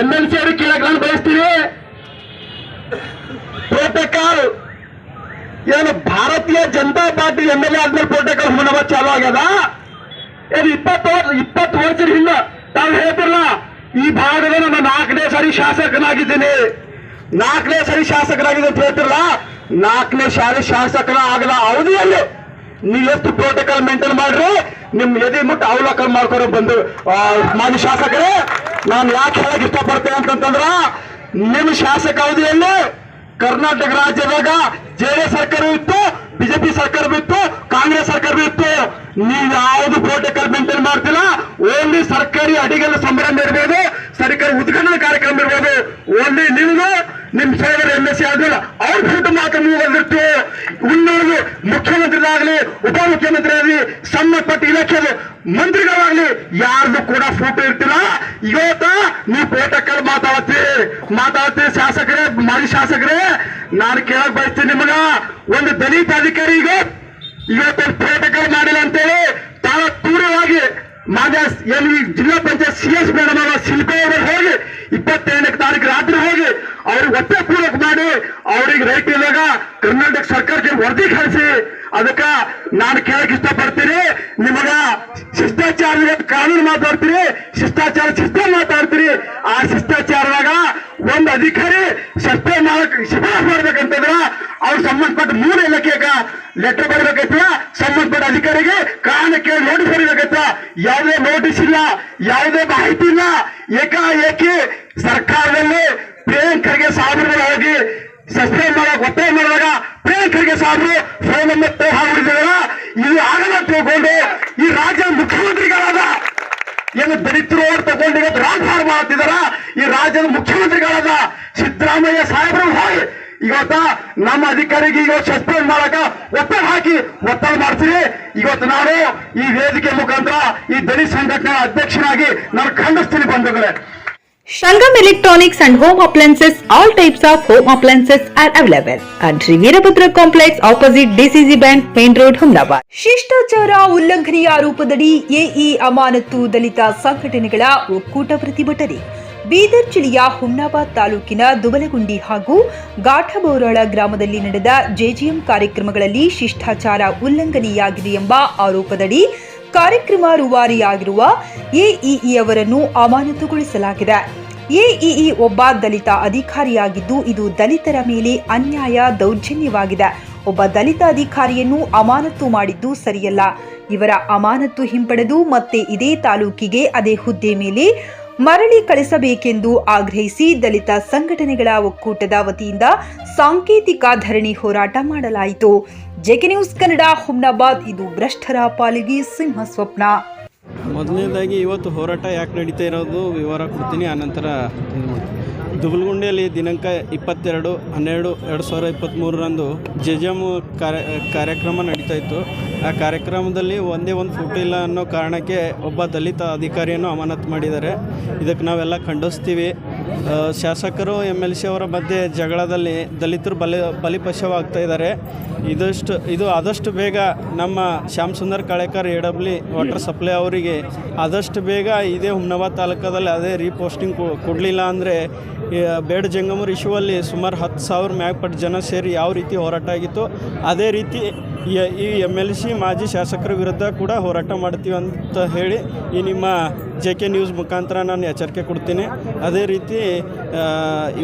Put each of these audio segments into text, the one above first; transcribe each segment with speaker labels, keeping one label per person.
Speaker 1: M L C ಅವ್ರಿಗೆ ಕೇಳಕ್ ನಾನು ಬಯಸ್ತೀನಿ. ಪ್ರೋಟೋಕಾಲ್ ಏನು Bharatiya Janata Party M L A ಆದ್ಮೇಲೆ ಪ್ರೋಟೋಕಾಲ್ ಮುನವ ಚಾಲು ಆಗ್ಯದ? ಏನು ಇಪ್ಪತ್ತು ವರ್ಷ ಇಪ್ಪತ್ತು ವರ್ಷದ ಹಿಂದ ತಾವು ಹೇಳ್ತಿರಲ್ಲ ಈ ಭಾಗದ ನಾನು ನಾಲ್ಕನೇ ಸಾರಿ ಶಾಸಕನಾಗಿದ್ದೀನಿ. ನಾಲ್ಕನೇ ಸಾರಿ ಶಾಸಕನಾಗಿದ್ದೀನಿ ಅಂತ ಹೇಳ್ತಿರಲ್ಲ? ನಾಲ್ಕನೇ ಸಾರಿ ಶಾಸಕನ ಆಗದ ಅವಧಿಯಲ್ಲಿ ನೀವು ಎಷ್ಟು ಪ್ರೋಟೋಕಾಲ್ ಮೇಂಟೈನ್ ಮಾಡ್ರಿ, ನಿಮ್ ಎದಿ ಮುಟ್ಟ ಅವಲೋಕನ ಮಾಡ್ಕೊಂಡು ಬಂದು ಮಾನ್ಯ ಶಾಸಕರೇ, ನಾನು ಯಾಕೆ ಹೇಳಕ್ ಇಷ್ಟಪಡ್ತೇನೆ ಅಂತಂತಂದ್ರ, ನಿಮ್ ಶಾಸಕ ಅವಧಿಯಲ್ಲಿ ಕರ್ನಾಟಕ ರಾಜ್ಯದಾಗ ಜೆಡಿಎಸ್ ಸರ್ಕಾರ ಇತ್ತು ಬಿಜೆಪಿ ಸರ್ಕಾರ ಇತ್ತು, ಕಾಂಗ್ರೆಸ್ ಸರ್ಕಾರ ಇತ್ತು. ನೀವು ಯಾವ್ದು ಪ್ರೋಟೋಕಾಲ್ ಮೇಂಟೈನ್ ಮಾಡ್ತಿಲ್ಲ ಓನ್ಲಿ ಸರ್ಕಾರಿ ಅಡಿಗೆಲ್ಲ ಸಂಭ್ರಮ ಇರಬಹುದು ಸರ್ಕಾರಿ ಉದ್ಘಾಟನಾ ಕಾರ್ಯಕ್ರಮ ಇರಬಹುದು ಓನ್ಲಿ ನಿಮ್ದು, ನಿಮ್ ಸೇವೆ ಎಂ ಎಸ್ ಸಿ ಆದ್ಮೇಲೆ ಅವ್ರ ಮಾತು ಮುಖ್ಯಮಂತ್ರಿಗಳಾಗಲಿ ಉನ್ನೋದು ಮುಖ್ಯಮಂತ್ರಿದಾಗ್ಲಿ ಉಪಮುಖ್ಯಮಂತ್ರಿ ಆಗಲಿ ಸಂಬಂಧಪಟ್ಟ ಇಲಾಖೆದು ಮಂತ್ರಿಗಳಾಗಲಿ, ಯಾರ್ದು ಕೂಡ ಫೋಟೋ ಇರ್ತಿಲ್ಲ ಇವತ್ತ ನೀವು ಪ್ರೋಟೋಕಾಲ್ ಮಾತಾಡತ್ತಿ ಮಾತಾಡತ್ತಿ ಶಾಸಕರೇ, ಮಾಜಿ ಶಾಸಕರೇ. ನಾನು ಕೇಳಕ್ ಬಯಸ್ತೀನಿ ನಿಮಗ, ಒಂದು ದಲಿತ ಅಧಿಕಾರಿ ಈಗ ಇವತ್ತು ಪ್ರೋಟೋಕಾಲ್ ಮಾಡಿಲ್ಲ ಅಂತೇಳಿ ತಾಳ ದೂರವಾಗಿ ಮಾನ್ಯ ಏನು ಜಿಲ್ಲಾ ಪಂಚಾಯತ್ ಸಿ ಎಸ್ ಮೇಡಮ್ ಅವರ ಶಿಲ್ಪ ಹೋಗಿ ಇಪ್ಪತ್ತೇಳನೇ ತಾರೀಕು ರಾತ್ರಿ ಹೋಗಿ ಅವ್ರಿಗೆ ಒತ್ತೆ ಪೂರಕ ಮಾಡಿ ಅವ್ರಿಗೆ ರೈಟ್ ಇದ್ದಾಗ ಕರ್ನಾಟಕ ಸರ್ಕಾರಕ್ಕೆ ವರದಿ ಕಳಿಸಿ. ಅದಕ್ಕ ನಾನು ಕೇಳಕ್ ಇಷ್ಟಪಡ್ತೀನಿ. ನಿಮಗ ಶಿಷ್ಟಾಚಾರ ಕಾನೂನು ಮಾತಾಡ್ತೀರಿ ಶಿಷ್ಟಾಚಾರ ಶಿಸ್ತ ಮಾತಾಡ್ತೀರಿ ಆ ಶಿಷ್ಟಾಚಾರದಾಗ ಒಂದು ಅಧಿಕಾರಿ ಸಸ್ಪೆಂಡ್ ಮಾಡಕ್ ಶಿಫಾರಸ್ ಮಾಡ್ಬೇಕಂತಂದ್ರ ಅವ್ರ ಸಂಬಂಧಪಟ್ಟ ಮೂರು ಇಲಾಖೆಗ ಲೆಟರ್ ಬರಬೇಕೈತ, ಸಂಬಂಧಪಟ್ಟ ಅಧಿಕಾರಿಗೆ ಕಾರಣ ಕೇಳಿ ನೋಟಿಸ್ ಬರಬೇಕೈತ. ಯಾವುದೇ ನೋಟಿಸ್ ಇಲ್ಲ, ಯಾವುದೇ ಮಾಹಿತಿ ಇಲ್ಲ. ಏಕಾಏಕಿ ಸರ್ಕಾರದಲ್ಲಿ ಪ್ರಿಯಾಂಕರ್ಗೆ ಸಾವಿರ ಹೋಗಿ ಸಸ್ಪೆಂಡ್ ಮಾಡಕ್ ಒತ್ತಾಯ ಮಾಡಿದಾಗ ಸಾಬ್ರು ಫೋನ್ ನಂಬರ್ ಹಾಕಿಬಿಟ್ಟಿದಾರ ಇದು ಆಗಲ್ಲ ತಿಳ್ಕೊಂಡು ಈ ರಾಜ್ಯ ಮುಖ್ಯಮಂತ್ರಿಗಳಾದ ಏನು ದಲಿತರು ತಗೊಂಡು ಇವತ್ತು ರಾಜಭಾರ ಮಾಡ್ತಿದಾರ ಈ ರಾಜ್ಯದ ಮುಖ್ಯಮಂತ್ರಿಗಳಾದ ಸಿದ್ದರಾಮಯ್ಯ ಸಾಹೇಬರು ಹೋಗಿ ಇವತ್ತ ನಮ್ಮ ಅಧಿಕಾರಿಗೆ ಇವತ್ತು ಸಸ್ಪೆಂಡ್ ಮಾಡಕ ಒತ್ತಡ ಹಾಕಿ ಒತ್ತಡ ಮಾಡ್ತೀವಿ ಇವತ್ತು ನಾನು ಈ ವೇದಿಕೆ ಮುಖಾಂತರ ಈ ದಲಿತ ಸಂಘಟನೆ ಅಧ್ಯಕ್ಷನಾಗಿ ನಾನು ಖಂಡಿಸ್ತೀನಿ ಬಂಧುಗಳೇ.
Speaker 2: Shangam Electronics and Home Appliances, all types of home appliances are available at Sri Veerabhadra Complex opposite DCC Bank, Main Road, Humnabad. ಶಿಷ್ಟಾಚಾರ ಉಲ್ಲಂಘನೆಯ ಆರೋಪದಡಿ ಎಇ ಅಮಾನತು ದಲಿತ ಸಂಘಟನೆಗಳ ಒಕ್ಕೂಟ ಪ್ರತಿಭಟನೆ ಬೀದರ್ ಜಿಲ್ಲೆಯ ಹುಮ್ನಾಬಾದ್ ತಾಲೂಕಿನ ದುಬಲಗುಂಡಿ ಹಾಗೂ ಗಾಠಬೋರಾಳ ಗ್ರಾಮದಲ್ಲಿ ನಡೆದ ಜೆಜಿಎಂ ಕಾರ್ಯಕ್ರಮಗಳಲ್ಲಿ ಶಿಷ್ಟಾಚಾರ ಉಲ್ಲಂಘನೆಯಾಗಿದೆ ಎಂಬ ಆರೋಪದಡಿ ಕಾರ್ಯಕ್ರಮ ರೂವಾರಿಯಾಗಿರುವ ಎಇಇ ಅವರನ್ನು ಅಮಾನತುಗೊಳಿಸಲಾಗಿದೆ. ಎಇಇ ಒಬ್ಬ ದಲಿತ ಅಧಿಕಾರಿಯಾಗಿದ್ದು, ಇದು ದಲಿತರ ಮೇಲೆ ಅನ್ಯಾಯ ದೌರ್ಜನ್ಯವಾಗಿದೆ. ಒಬ್ಬ ದಲಿತ ಅಧಿಕಾರಿಯನ್ನು ಅಮಾನತು ಮಾಡಿದ್ದು ಸರಿಯಲ್ಲ. ಇವರ ಅಮಾನತು ಹಿಂಪಡೆದು ಮತ್ತೆ ಇದೇ ತಾಲೂಕಿಗೆ ಅದೇ ಹುದ್ದೆ ಮೇಲೆ ಮರಳಿ ಕಳಿಸಬೇಕೆಂದು ಆಗ್ರಹಿಸಿ ದಲಿತ ಸಂಘಟನೆಗಳ ಒಕ್ಕೂಟದ ವತಿಯಿಂದ ಸಾಂಕೇತಿಕ ಧರಣಿ ಹೋರಾಟ ಮಾಡಲಾಯಿತು. JK news Kannada, Humnabad. ಇದು ಭ್ರಷ್ಟರ ಪಾಲಿಗೆ ಸಿಂಹ ಸ್ವಪ್ನ.
Speaker 3: ಮೊದಲನೇದಾಗಿ ಇವತ್ತು ಹೋರಾಟ ಯಾಕೆ ನಡೀತಾ ಇರೋದು ವಿವರ ಕೊಡ್ತೀನಿ ಆನಂತರ ಇದು ದಿನಾಂಕ ಇಪ್ಪತ್ತೆರಡು, ಹನ್ನೆರಡು, ಎರಡು ಸಾವಿರ ಇಪ್ಪತ್ತ್ಮೂರರಂದು ಜೆಜಮ್ ಕಾರ್ಯ, ಕಾರ್ಯಕ್ರಮ ನಡೀತಾ ಇತ್ತು. ಆ ಕಾರ್ಯಕ್ರಮದಲ್ಲಿ ಒಂದೇ ಒಂದು ಫೋಟೋ ಇಲ್ಲ ಅನ್ನೋ ಕಾರಣಕ್ಕೆ ಒಬ್ಬ ದಲಿತ ಅಧಿಕಾರಿಯನ್ನು ಅಮಾನತು ಮಾಡಿದ್ದಾರೆ. ಇದಕ್ಕೆ ನಾವೆಲ್ಲ ಖಂಡಿಸ್ತೀವಿ. ಶಾಸಕರು ಎಂ ಎಲ್ ಸಿ ಅವರ ಮಧ್ಯೆ ಜಗಳದಲ್ಲಿ ದಲಿತರು ಬಲಿ ಬಲಿಪಶವಾಗ್ತಾ ಇದ್ದಾರೆ. ಇದಷ್ಟು, ಇದು ಆದಷ್ಟು ಬೇಗ ನಮ್ಮ Shyam Sundar Kalekar A W water supply ಅವರಿಗೆ ಆದಷ್ಟು ಬೇಗ ಇದೇ ಹುಮ್ನಾಬಾದ್ ತಾಲೂಕದಲ್ಲಿ ಅದೇ ರೀಪೋಸ್ಟಿಂಗ್ ಕೊಡಲಿಲ್ಲ ಅಂದರೆ ಬೇಡ ಜಂಗಮೂರ್ ಇಶ್ಯೂವಲ್ಲಿ ಸುಮಾರು ಹತ್ತು ಸಾವಿರ ಮ್ಯಾಗ್ಪಟ್ಟು ಜನ ಸೇರಿ ಯಾವ ರೀತಿ ಹೋರಾಟ ಆಗಿತ್ತು ಅದೇ ರೀತಿ ಈ- ಎಂ ಎಲ್ ಸಿ ಮಾಜಿ ಶಾಸಕರ ವಿರುದ್ಧ ಕೂಡ ಹೋರಾಟ ಮಾಡ್ತೀವಿ ಅಂತ ಹೇಳಿ ಈ ನಿಮ್ಮ ಜೆ ಕೆ ನ್ಯೂಸ್ ಮುಖಾಂತರ ನಾನು ಎಚ್ಚರಿಕೆ ಕೊಡ್ತೀನಿ. ಅದೇ ರೀತಿ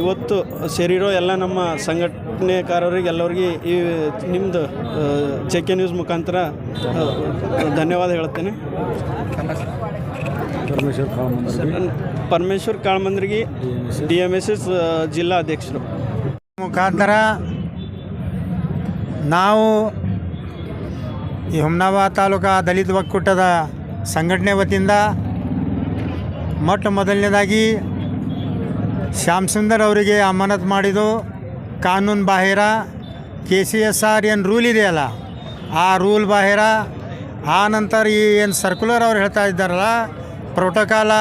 Speaker 3: ಇವತ್ತು ಸೇರಿರೋ ಎಲ್ಲ ನಮ್ಮ ಸಂಘಟನೆಕಾರರಿಗೆ ಎಲ್ಲರಿಗೆ ಈ ನಿಮ್ಮದು ಜೆ ಕೆ ನ್ಯೂಸ್ ಮುಖಾಂತರ ಧನ್ಯವಾದ ಹೇಳ್ತೇನೆ. ಪರಮೇಶ್ವರ್ ಕಾಳ್ಮಂದ್ರಿಗೆ ಡಿ ಎಂ ಎಸ್ ಎಸ್ ಜಿಲ್ಲಾ ಅಧ್ಯಕ್ಷರು.
Speaker 4: ಮುಖಾಂತರ ನಾವು ಈ ಹುಮ್ನಾಬಾದ್ ತಾಲೂಕಾ ದಲಿತ ಒಕ್ಕೂಟದ ಸಂಘಟನೆ ವತಿಯಿಂದ ಮೊಟ್ಟ ಮೊದಲನೇದಾಗಿ ಶ್ಯಾಮ್ ಸುಂದರ್ ಅವರಿಗೆ ಅಮಾನತ್ ಮಾಡಿದ್ದು, ಕಾನೂನು ಬಾಹಿರ ಕೆ ಸಿ ಎಸ್ ಆರ್ ಏನು ರೂಲ್ ಇದೆಯಲ್ಲ, ಆ ರೂಲ್ ಬಾಹಿರ, ಆ ನಂತರ ಈ ಏನು ಸರ್ಕ್ಯುಲರ್ ಅವ್ರು ಹೇಳ್ತಾ ಇದ್ದಾರಲ್ಲ ಪ್ರೋಟೋಕಾಲ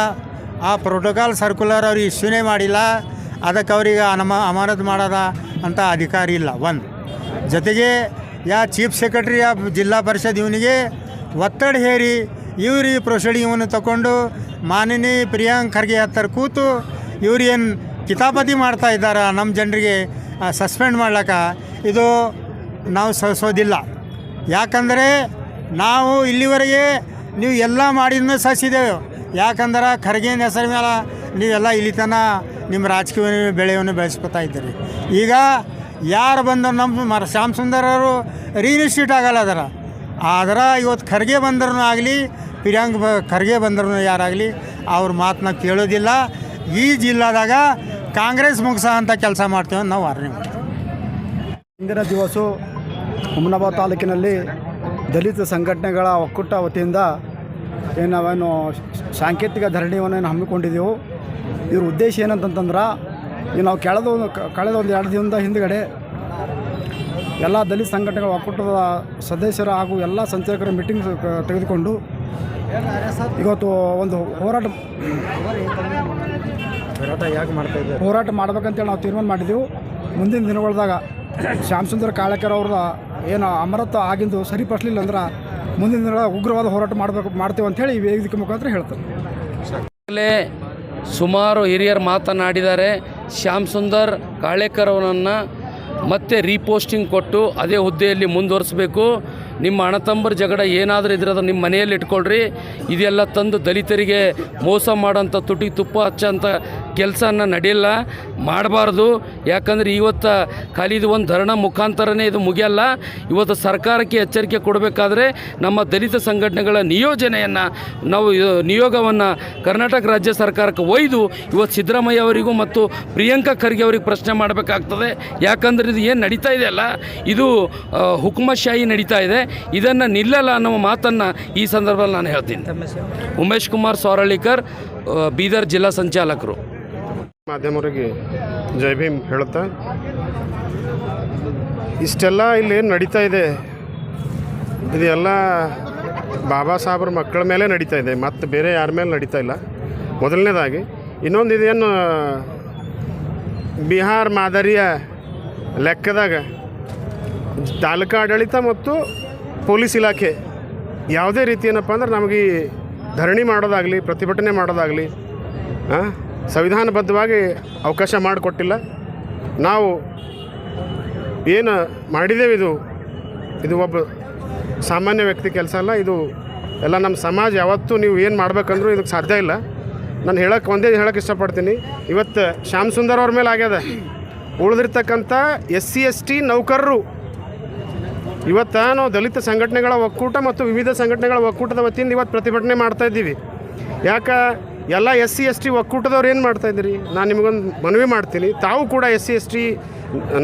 Speaker 4: ಆ ಪ್ರೋಟೋಕಾಲ್ ಸರ್ಕ್ಯುಲರ್ ಅವ್ರು ಇಶ್ಯೂನೇ ಮಾಡಿಲ್ಲ. ಅದಕ್ಕೆ ಅವ್ರಿಗೆ ಅನಮ, ಅಮಾನತು ಮಾಡದ ಅಂತ ಅಧಿಕಾರಿ ಇಲ್ಲ. ಒಂದು. ಜೊತೆಗೆ ಯಾ ಚೀಫ್ ಸೆಕ್ರೆಟ್ರಿ ಆಫ್ ಜಿಲ್ಲಾ ಪರಿಷತ್ ಇವನಿಗೆ ಒತ್ತಡ ಹೇರಿ ಇವ್ರು ಈ ಪ್ರೊಸೀಡಿಂಗನ್ನು ತಗೊಂಡು ಮಾನಿನಿ ಪ್ರಿಯಾಂಕ್ ಖರ್ಗೆ ಹತ್ತರ ಕೂತು ಇವ್ರು ಏನು ಕಿತಾಪತಿ ಮಾಡ್ತಾ ಇದ್ದಾರೆ ನಮ್ಮ ಜನರಿಗೆ ಸಸ್ಪೆಂಡ್ ಮಾಡ್ಲಕ್ಕ ಇದು ನಾವು ಸಹಿಸೋದಿಲ್ಲ ಯಾಕಂದರೆ ನಾವು ಇಲ್ಲಿವರೆಗೆ ನೀವು ಎಲ್ಲ ಮಾಡಿದ್ಮೇಲೆ ಮೇಲೆ ಸಹಿಸಿದ್ದೇವೆ ಯಾಕಂದ್ರೆ ಖರ್ಗೆನ ಹೆಸರು ಮೇಲೆ ನೀವೆಲ್ಲ ಇಲ್ಲಿ ತನ ನಿಮ್ಮ ರಾಜಕೀಯ ಬೆಳೆಯನ್ನು ಬೆಳೆಸ್ಕೊತಾ ಇದ್ದೀರಿ. ಈಗ ಯಾರು ಬಂದರು ನಮ್ಮ ಮರ ಶ್ಯಾಮ್ ಸುಂದರವರು ರೀನಿಸ್ಟ್ಯೂಟ್ ಆಗಲ್ಲ ಅದರ. ಆದ್ರೆ ಇವತ್ತು ಖರ್ಗೆ ಬಂದ್ರೂ ಆಗಲಿ, ಪ್ರಿಯಾಂಕ್ ಖರ್ಗೆ ಬಂದ್ರೂ ಯಾರಾಗಲಿ, ಅವ್ರ ಮಾತನ್ನ ಕೇಳೋದಿಲ್ಲ. ಈ ಜಿಲ್ಲಾದಾಗ ಕಾಂಗ್ರೆಸ್ ಮುಗಿಸೋ ಅಂತ ಕೆಲಸ ಮಾಡ್ತೇವೆ ನಾವು ವಾರ್ನಿಂಗ್ ಮಾಡ್ತೀವಿ.
Speaker 5: ಇಂದಿನ ದಿವಸ ಹುಮನಾಬಾದ್ ತಾಲೂಕಿನಲ್ಲಿ ದಲಿತ ಸಂಘಟನೆಗಳ ಒಕ್ಕೂಟ ವತಿಯಿಂದ ಏನು ನಾವೇನು ಸಾಂಕೇತಿಕ ಧರಣಿಯನ್ನು ಹಮ್ಮಿಕೊಂಡಿದ್ದೆವು ಇದ್ರ ಉದ್ದೇಶ ಏನಂತಂತಂದ್ರೆ ಈಗ ನಾವು ಕಳೆದ ಕಳೆದ ಒಂದು ಎರಡು ದಿನದ ಹಿಂದ್ಗಡೆ ಎಲ್ಲ ದಲಿತ ಸಂಘಟನೆಗಳ ಒಕ್ಕೂಟದ ಸದಸ್ಯರು ಹಾಗೂ ಎಲ್ಲ ಸಂಚಾಲಕರ ಮೀಟಿಂಗ್ ತೆಗೆದುಕೊಂಡು ಇವತ್ತು ಒಂದು ಹೋರಾಟ
Speaker 4: ಹೋರಾಟ ಯಾಕೆ ಮಾಡ್ತಾ
Speaker 5: ಹೋರಾಟ ಮಾಡ್ಬೇಕಂತೇಳಿ ನಾವು ತೀರ್ಮಾನ ಮಾಡಿದ್ದೆವು ಮುಂದಿನ ದಿನಗಳದಾಗ ಶ್ಯಾಮ್ ಸುಂದರ್ ಕಾಳೇಕರ್ ಅವ್ರದ ಏನು ಅಮರತ್ವ ಆಗಿಂದು ಸರಿಪಡಿಸ್ಲಿಲ್ಲ ಅಂದ್ರೆ ಮುಂದಿನ ದಿನಗಳ ಉಗ್ರವಾದ ಹೋರಾಟ ಮಾಡಬೇಕು ಮಾಡ್ತೇವೆ ಅಂತೇಳಿ ಈ ವೇದಿಕೆ ಮುಖಾಂತರ ಹೇಳ್ತಾರೆ.
Speaker 6: ಸುಮಾರು ಹಿರಿಯರು ಮಾತನಾಡಿದ್ದಾರೆ. ಶ್ಯಾಮ್ ಸುಂದರ್ ಕಾಳೇಕರ್ ಅವರನ್ನು ಮತ್ತೆ ರೀಪೋಸ್ಟಿಂಗ್ ಕೊಟ್ಟು ಅದೇ ಹುದ್ದೆಯಲ್ಲಿ ಮುಂದುವರಿಸಬೇಕು. ನಿಮ್ಮ ಅಣತಂಬರ ಜಗಳ ಏನಾದರೂ ಇದ್ರೆ ಅದನ್ನು ನಿಮ್ಮ ಮನೆಯಲ್ಲಿ ಇಟ್ಕೊಳ್ರಿ. ಇದೆಲ್ಲ ತಂದು ದಲಿತರಿಗೆ ಮೋಸ ಮಾಡೋಂಥ ತುಟಿ ತುಪ್ಪ ಹಚ್ಚೋಂಥ ಕೆಲಸನ ನಡೆಯಲ್ಲ ಮಾಡಬಾರ್ದು. ಯಾಕಂದರೆ ಇವತ್ತು ಖಾಲಿದು ಒಂದು ಧರಣ ಮುಖಾಂತರನೇ ಇದು ಮುಗಿಯಲ್ಲ. ಇವತ್ತು ಸರ್ಕಾರಕ್ಕೆ ಎಚ್ಚರಿಕೆ ಕೊಡಬೇಕಾದ್ರೆ ನಮ್ಮ ದಲಿತ ಸಂಘಟನೆಗಳ ನಿಯೋಜನೆಯನ್ನು ನಾವು ನಿಯೋಗವನ್ನು ಕರ್ನಾಟಕ ರಾಜ್ಯ ಸರ್ಕಾರಕ್ಕೆ ಒಯ್ದು ಇವತ್ತು ಸಿದ್ದರಾಮಯ್ಯ ಅವರಿಗೂ ಮತ್ತು ಪ್ರಿಯಾಂಕಾ ಖರ್ಗೆ ಅವರಿಗೆ ಪ್ರಶ್ನೆ ಮಾಡಬೇಕಾಗ್ತದೆ. ಯಾಕಂದರೆ ಇದು ಏನು ನಡೀತಾ ಇದೆ ಅಲ್ಲ? ಇದು ಹುಕ್ಮಶಾಹಿ ನಡೀತಾ ಇದೆ. ಇದನ್ನು ನಿಲ್ಲಲ್ಲ ಅನ್ನೋ ಮಾತನ್ನು ಈ ಸಂದರ್ಭದಲ್ಲಿ ನಾನು ಹೇಳ್ತೀನಿ. ಉಮೇಶ್ ಕುಮಾರ್ ಸೋರಳ್ಳಿಕರ್ ಬೀದರ್ ಜಿಲ್ಲಾ ಸಂಚಾಲಕರು.
Speaker 7: ಮಾಧ್ಯಮರಿಗೆ ಜೈ ಭೀಮ್ ಹೇಳುತ್ತಾ? ಇಷ್ಟೆಲ್ಲ ಇಲ್ಲೇನು ನಡೀತಾ ಇದೆ? ಇದೆಲ್ಲ ಬಾಬಾ ಸಾಹೇಬ್ರ ಮಕ್ಕಳ ಮೇಲೆ ನಡೀತಾ ಇದೆ. ಮತ್ತು ಬೇರೆ ಯಾರ ಮೇಲೆ ನಡೀತಾ ಇಲ್ಲ. ಮೊದಲನೇದಾಗಿ ಇನ್ನೊಂದು ಇದೇನು ಬಿಹಾರ್ ಮಾದರಿಯ ಲೆಕ್ಕದಾಗ ತಾಲೂಕಾ ಆಡಳಿತ ಮತ್ತು ಪೊಲೀಸ್ ಇಲಾಖೆ ಯಾವುದೇ ರೀತಿ ಏನಪ್ಪ ಅಂದ್ರೆ ನಮಗೆ ಧರಣಿ ಮಾಡೋದಾಗಲಿ ಪ್ರತಿಭಟನೆ ಮಾಡೋದಾಗಲಿ ಆ, ಸಂವಿಧಾನಬದ್ಧವಾಗಿ ಅವಕಾಶ ಮಾಡಿಕೊಟ್ಟಿಲ್ಲ. ನಾವು ಏನು ಮಾಡಿದ್ದೇವೆ ಇದು ಇದು ಒಬ್ಬ ಸಾಮಾನ್ಯ ವ್ಯಕ್ತಿ ಕೆಲಸ ಅಲ್ಲ, ಇದು ಎಲ್ಲ ನಮ್ಮ ಸಮಾಜ ಯಾವತ್ತೂ ನೀವು ಏನು ಮಾಡ್ಬೇಕಂದ್ರೂ ಇದಕ್ಕೆ ಸಾಧ್ಯ ಇಲ್ಲ. ನಾನು ಹೇಳಕ್ಕೆ ಒಂದೇ ಹೇಳಕ್ಕೆ ಇಷ್ಟಪಡ್ತೀನಿ. ಇವತ್ತು ಶ್ಯಾಮ್ ಸುಂದರ್ ಅವ್ರ ಮೇಲೆ ಆಗ್ಯದ. ಉಳಿದಿರ್ತಕ್ಕಂಥ ಎಸ್ ಸಿ, ಎಸ್ ಟಿ ನೌಕರರು ಇವತ್ತು ನಾವು ದಲಿತ ಸಂಘಟನೆಗಳ ಒಕ್ಕೂಟ ಮತ್ತು ವಿವಿಧ ಸಂಘಟನೆಗಳ ಒಕ್ಕೂಟದ ವತಿಯಿಂದ ಇವತ್ತು ಪ್ರತಿಭಟನೆ ಮಾಡ್ತಾಯಿದ್ದೀವಿ ಯಾಕೆ ಎಲ್ಲ ಎಸ್ ಸಿ ಎಸ್ ಟಿ ಒಕ್ಕೂಟದವ್ರು ಏನು ಮಾಡ್ತಾ ಇದ್ದೀರಿ? ನಾನು ನಿಮಗೊಂದು ಮನವಿ ಮಾಡ್ತೀನಿ. ತಾವು ಕೂಡ ಎಸ್ ಸಿ ಎಸ್ ಟಿ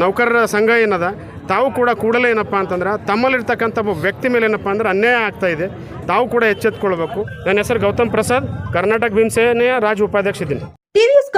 Speaker 7: ನೌಕರರ ಸಂಘ ಏನದ? ತಾವು ಕೂಡ ಕೂಡಲೇ ಏನಪ್ಪ ಅಂತಂದ್ರೆ, ತಮ್ಮಲ್ಲಿರ್ತಕ್ಕಂಥ ಒಬ್ಬ ವ್ಯಕ್ತಿ ಮೇಲೆ ಏನಪ್ಪ ಅಂದ್ರೆ ಅನ್ಯಾಯ ಆಗ್ತಾ ಇದೆ. ತಾವು ಕೂಡ ಎಚ್ಚೆತ್ಕೊಳ್ಬೇಕು. ನನ್ನ ಹೆಸರು ಗೌತಮ್ ಪ್ರಸಾದ್. ಕರ್ನಾಟಕ ಭೀಮಸೇನೆಯ ರಾಜ್ಯ ಉಪಾಧ್ಯಕ್ಷ ಇದ್ದೀನಿ.